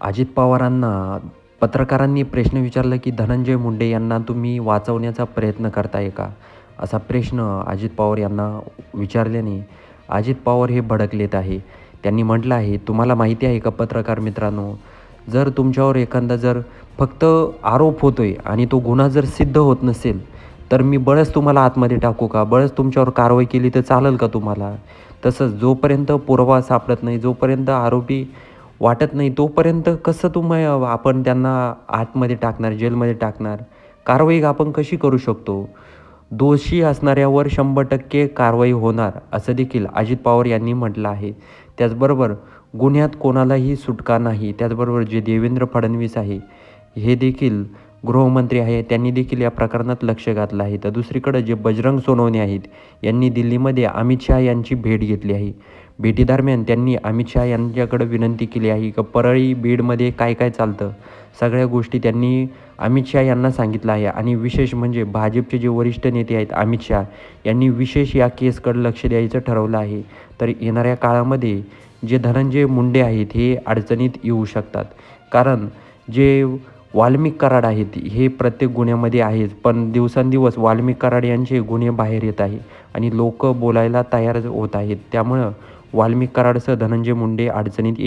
अजित पवारांना पत्रकारांनी प्रश्न विचारला की धनंजय मुंडे यांना तुम्ही वाचवण्याचा प्रयत्न करताय का? असा प्रश्न अजित पवार यांना विचारल्याने अजित पवार हे भडकलेत आहे. त्यांनी म्हटलं आहे तुम्हाला माहिती आहे का पत्रकार मित्रांनो जर तुमच्यावर एखादा जर फक्त आरोप होतो आहे आणि तो गुन्हा जर सिद्ध होत नसेल तर मी बळच तुम्हाला आतमध्ये टाकू का? बळच तुमच्यावर कारवाई केली तर चालेल का तुम्हाला? तसंच जोपर्यंत पुरावा सापडत नाही जोपर्यंत आरोपी वाटत नाही. तोपर्यंत कसं तुम्ही आपण त्यांना आतमध्ये टाकणार जेलमध्ये टाकणार? कारवाई आपण कशी करू शकतो? दोषी असणाऱ्यावर शंभर टक्के कारवाई होणार असं देखील अजित पवार यांनी म्हटलं आहे. त्याचबरोबर गुन्ह्यात कोणालाही सुटका नाही. त्याचबरोबर जे देवेंद्र फडणवीस आहे हे देखील गृहमंत्री आहे त्यांनी देखील या प्रकरणात लक्ष घातलं आहे. तर दुसरीकडे जे बजरंग सोनवणे आहेत यांनी दिल्लीमध्ये अमित शहा यांची भेट घेतली आहे. भेटीदरम्यान त्यांनी अमित शहा यांच्याकडे विनंती केली आहे की परळी बीडमध्ये काय काय चालतं? सगळ्या गोष्टी त्यांनी अमित शहा यांना सांगितलं आहे आणि विशेष म्हणजे भाजपचे जे वरिष्ठ नेते आहेत अमित शहा यांनी विशेष या केसकडे लक्ष द्यायचं ठरवलं आहे. तर येणाऱ्या काळामध्ये जे धनंजय मुंडे आहेत हे अडचणीत येऊ शकतात. कारण जे वाल्मिक कराड आहेत हे प्रत्येक गुन्ह्यामध्ये आहेत पण दिवसांदिवस वाल्मिक कराड यांचे गुन्हे बाहेर येत आहे आणि लोक बोलायला तयार होत आहेत. त्यामुळं वाल्मिक कराडसह धनंजय मुंडे अडचणीत